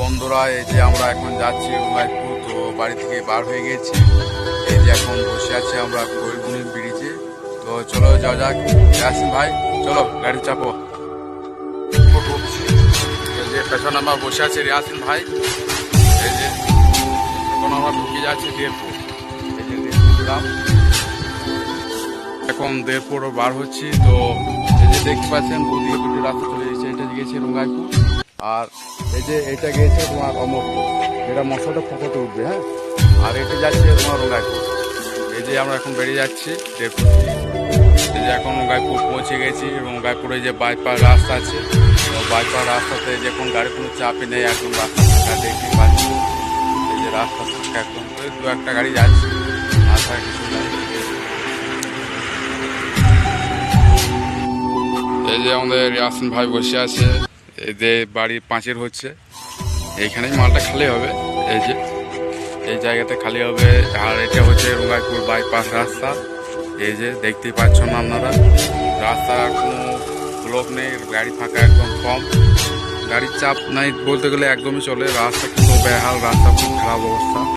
বন্ধুরা, এই যে আমরা এখন যাচ্ছি রুমাইপুর তো বাড়ি থেকে বার হয়ে গেছি এই যে এখন বসে আছি আমরা কৈগুনি ব্রিজে। তো চলো, যাওয়া যাক। আসিন ভাই, চলো, গাড়ি চাপো। এই যে পেছনে আমরা বসে আছি রিয়াসিন ভাই। এই যে এখন আমরা ঢুকে যাচ্ছি যে এখন দেড়পুর বার হচ্ছি। তো এই যে দেখতে পাচ্ছেন রাস্তা চলে গেছে এটা গিয়েছে রঙ্গাইপুর। আর এই যে এটা গিয়েছে তোমার অমরপুর এটা মশলাটা ফোটাতে উঠবে হ্যাঁ? আর এটা যাচ্ছে তোমার রঙ্গাইপুর। এই যে আমরা এখন বেরিয়ে যাচ্ছি এই যে এখন গাইপুর পৌঁছে গেছি এবং গাইপুরে যে বাইপাস রাস্তা আছে তো বাইপাস রাস্তাতে যে এখন গাড়ি কোনো চাপই নেই, একদম রাস্তা দেখতে পাচ্ছি। এই যে রাস্তা একদম। দু একটা গাড়ি যাচ্ছে, আর কিছু এই যে আমাদের ইয়াসিন ভাই বসে আছে। যে বাড়ি পাঁচের হচ্ছে, এইখানেই মালটা খালি হবে। এই যে, এই জায়গাতে খালি হবে। আর এটা হচ্ছে রুগাইপুর বাইপাস রাস্তা। এই যে, দেখতেই পাচ্ছেন আপনারা। রাস্তা কোনো ব্লক নেই, গাড়ি ফাঁকা একদম কম। গাড়ির চাপ নাই বলতে গেলে একদমই চলে। রাস্তা কিন্তু বেহাল, রাস্তা খুব খারাপ অবস্থা।